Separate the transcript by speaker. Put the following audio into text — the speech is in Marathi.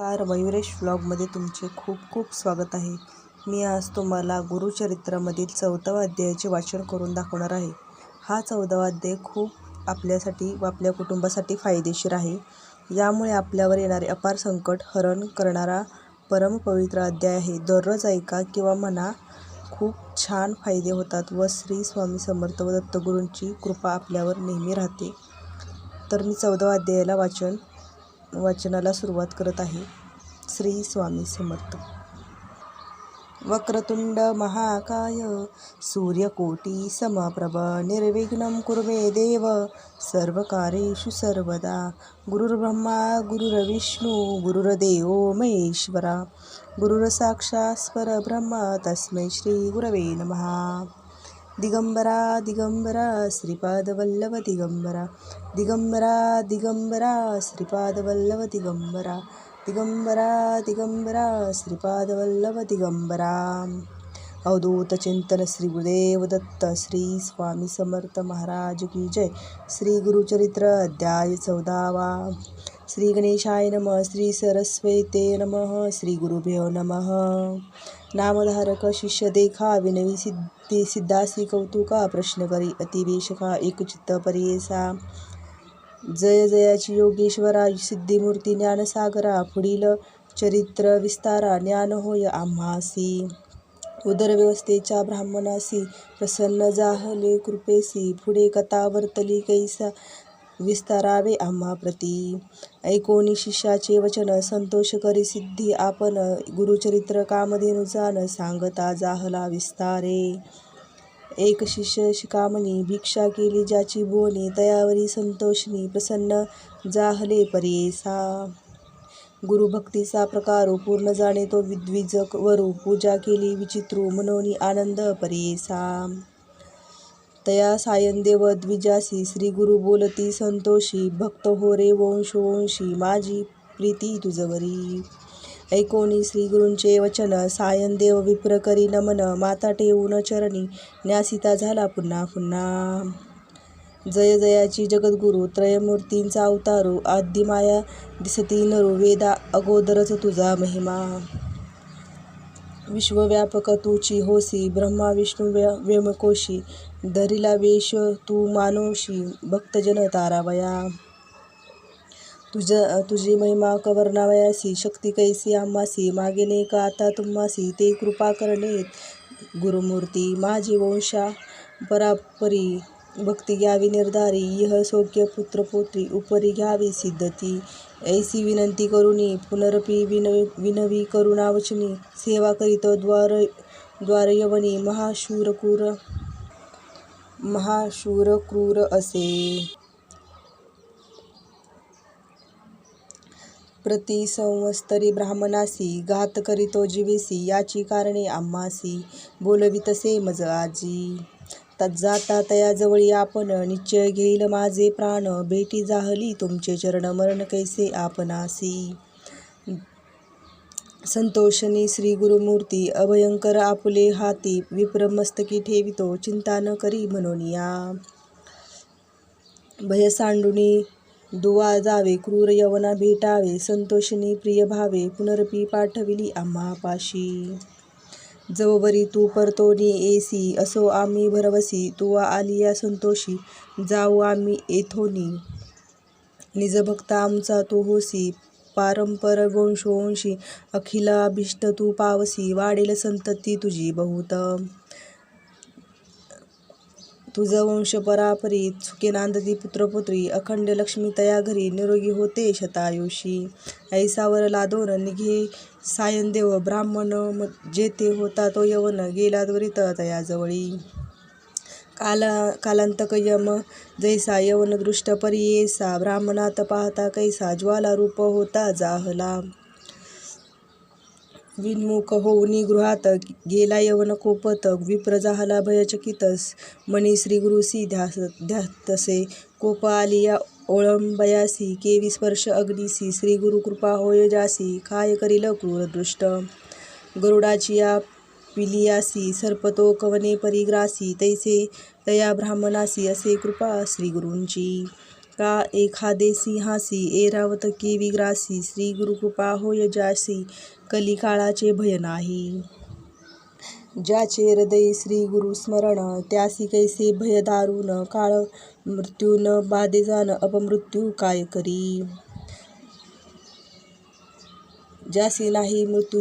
Speaker 1: नमस्कार मयुरेश व्लॉगमध्ये तुमचे खूप खूप स्वागत आहे. मी आज तुम्हाला गुरुचरित्रामधील चौदावा अध्यायाचे वाचन करून दाखवणार आहे. हा चौदावा अध्याय खूप आपल्यासाठी व आपल्या कुटुंबासाठी फायदेशीर आहे. यामुळे आपल्यावर येणारे अपार संकट हरण करणारा परमपवित्र अध्याय आहे. दररोज ऐका किंवा म्हणा खूप छान फायदे होतात व श्री स्वामी समर्थ व दत्तगुरूंची कृपा आपल्यावर नेहमी राहते. तर मी चौदावा अध्यायाला वाचन वाचनाला सुरुवात करत आहे श्री स्वामी समर्थ. वक्रतुंड महाकाय सूर्यकोटी समप्रभ निर्विघ्नं कुर्मे देव सर्वकारेषु सर्वदा गुरुर्ब्रह्मा गुरुर्विष्णू गुरुर्देव महेश्वरा गुरुरसाक्षात् परब्रह्म तस्मै श्रीगुरवे नमः. दिगंबरा दिगंबरा श्रीपादवल्लभ दिगंबरा। दिगंबरा दिगंबरा श्रीपादवल्लभ दिगंबरा। दिगंबरा दिगंबरा श्रीपादवल्लभ दिगंबरा। अवधूत चिंतन श्री गुरुदेव दत्त श्री स्वामी समर्थ महाराज की जय। श्री गुरुचरित्र अध्याय चौदावा। श्री गणेशाय नमः श्री सरस्वते नमः श्री गुरुभ्यो नमः। नामधारक शिष्य देखा विनवी सिद्धी सिद्धासी कौतुका प्रश्न करी अतिवेशका एकचित्त परियेसा जय जयाची योगेश्वरा सिद्धिमूर्ती ज्ञानसागरा पुढील चरित्र विस्तारा ज्ञान होय आम्हासी उदरव्यवस्थेच्या ब्राह्मणासी प्रसन्न जाहले कृपेसी पुढे कथा वर्तली कैसा विस्तारावे आम्हा प्रती. ऐकोनी शिष्याचे वचन संतोष करी सिद्धी आपण गुरुचरित्र कामधेनुजान सांगता जाहला विस्तारे. एक शिष्य शिकामणी भिक्षा केली ज्याची बोनी तयावरी संतोषनी प्रसन्न जाहले परेसा. गुरुभक्तीचा प्रकारो पूर्ण जाणे तो विद्विजक वरू पूजा केली विचित्रू मनोनी आनंद परेसा. तया सायंदेव द्विजासी. श्री गुरु बोलती संतोषी. भक्त हो रे वंशोवंशी माझी प्रीती तुझवरी. ऐकोनी श्री गुरूंचे वचन. सायंदेव विप्र करी नमन. माता ठेवून चरणी. न्यासिता झाला पुन्हा पुन्हा. जय जयाची जगद्गुरु. त्रयमूर्तींचा अवतारू. आदिमाया दिसती नरू. वेदा अगोदरच तुझा महिमा. विश्वव्यापक तूची होसी ब्रह्मा विष्णू व्य व्यमकोशी धरिला वेश तू मानोशी भक्तजन तारावया. तुझ तुझी महिमा कवर्णावयासी शक्ती कैसी आम्हासी मागेने का आता तुम्हासी ते कृपा करणे गुरुमूर्ती माझी वंशा परापरी. भक्ती घ्यावी निर्धारी इह सौख्य पुत्रपुत्री उपरी घ्यावी सिद्धती. ऐसी विनंती करुणी पुनरपी विनवी विनवी करुणावचनी सेवा करीत द्वार द्वारयवनी महाशूरक्रूर महाशूरक्रूर असे. प्रति संवत्सरी ब्राह्मणासी घात करीतो जीवेसी याची कारणे आम्हासी बोलवितसे मज आजी. जाता तयाजवळी आपण निश्चय घेईल माझे प्राण. भेटी जाहली तुमचे चरण मरण कैसे आपणासी? संतोषनी श्री गुरुमूर्ती अभयंकर आपुले हाती विप्रमस्तकी ठेवितो चिंता न करी म्हणूनिया भय सांडुनी दुवा जावे क्रूर यवना भेटावे संतोषिनी प्रिय भावे पुनरपी पाठविली आम्हापाशी. जवबरी तू परतोनी एसी असो आम्ही भरवसी तुवा आलिया संतोषी जाऊ आम्ही येथोनी निजभक्त आमचा तू होसी पारंपर गोंशोंशी अखिल अभिष्ट तू पावसी वाढेल संतती तुझी बहुत. तुझ वंश परापरी सुखे नांदती पुत्रपुत्री अखंड लक्ष्मी तया घरी निरोगी होते शतायुषी. ऐसावर लादोन निघे सायंदेव ब्राह्मण जेथे होता तो यवन गेला त्वरित तयाजवळी काला कालांतक यम जैसा यवन दृष्ट परियेसा ब्राह्मणात पाहता कैसा ज्वाला रूप होता जाहला. विन्मुख होऊनी गृहात गेला यवन कोपत विप्र जाहला भयचकितस. श्री गुरुसी ध्यास ध्यातसे कोप आलिया ओळंबयासी केवी स्पर्श अग्निसी श्री कृपा होय जासी काय करील क्रूरदृष्ट गरुडाची या पिलियासी सर्पतो कवने परिग्रासी तैसे तया ब्राह्मणासी असे कृपा श्री गुरूंची. का एखादे सिंहासी एरावत केवी ग्रासी श्री गुरुकृपा होय जासी कलिकाळाचे भय नाही. ज्याचे हृदय श्री गुरु स्मरण त्यासी कैसे भय दारुण काळ मृत्यू न बाधे जाण अपमृत्यू काय करी? ज्यासी नाही मृत्यू